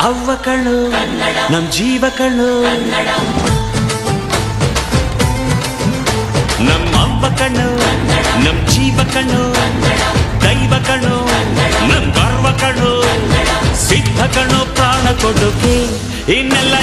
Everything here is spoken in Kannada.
ಅವ್ವ ಕಣು ನಮ್ಮ ಜೀವ ಕಣು ನಮ್ಮ ಅವ್ವ ನಮ್ಮ ನಮ್ ಜೀವ ಕಣು ದೈವ ಕಣು ನಮ್ ಗರ್ವ ಕಣು ಸಿದ್ಧ ಕಣು ಪ್ರಾಣ ಕೊಡುಗೆ. ಇನ್ನೆಲ್ಲ